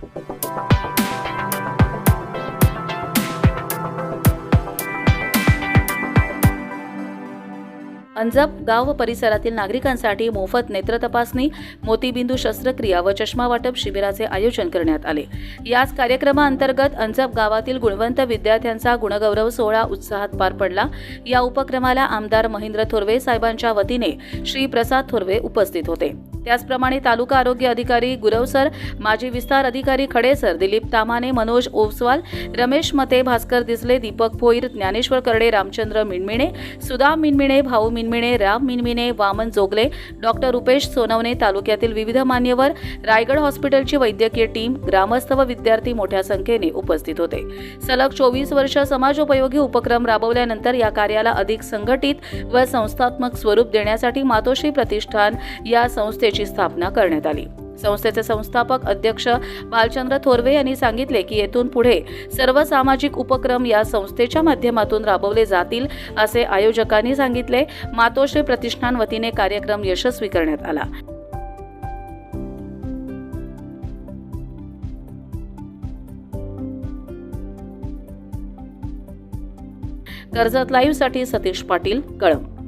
अंजप गाव व परिसरातील नागरिकांसाठी मोफत नेत्र तपासणी मोतीबिंदू शस्त्रक्रिया व चष्मा वाटप शिबिराचे आयोजन करण्यात आले. याच कार्यक्रमाअंतर्गत अंजप गावातील गुणवंत विद्यार्थ्यांचा गुणगौरव सोहळा उत्साहात पार पडला. या उपक्रमाला आमदार महेंद्र थोरवे साहेबांच्या वतीने श्री प्रसाद थोरवे उपस्थित होते. त्याचप्रमाणे तालुका आरोग्य अधिकारी गुरवसर माजी विस्तार अधिकारी खडेसर दिलीप तामाने मनोज ओसवाल रमेश मते भास्कर दिसले दीपक भोईर ज्ञानेश्वर करडे रामचंद्र मिनमिणे सुदाम मिनमिणे भाऊ मिनमिणे राम मिनमिणे वामन जोगले डॉक्टर रुपेश सोनवणे तालुक्यातील विविध मान्यवर रायगड हॉस्पिटलची वैद्यकीय टीम ग्रामस्थ व विद्यार्थी मोठ्या संख्येने उपस्थित होते. सलग चोवीस वर्ष समाजोपयोगी उपक्रम राबवल्यानंतर या कार्याला अधिक संघटित व संस्थात्मक स्वरूप देण्यासाठी मातोश्री प्रतिष्ठान या संस्थेची स्थापना करण्यात आली. संस्थेचे संस्थापक अध्यक्ष बालचंद्र थोरवे यांनी सांगितले की येथून पुढे सर्व सामाजिक उपक्रम या संस्थेच्या माध्यमातून राबवले जातील असे आयोजकांनी सांगितले. मातोश्री प्रतिष्ठान वतीने कार्यक्रम यशस्वी करण्यात आला. कर्जत लाईव्हसाठी सतीश पाटील कळम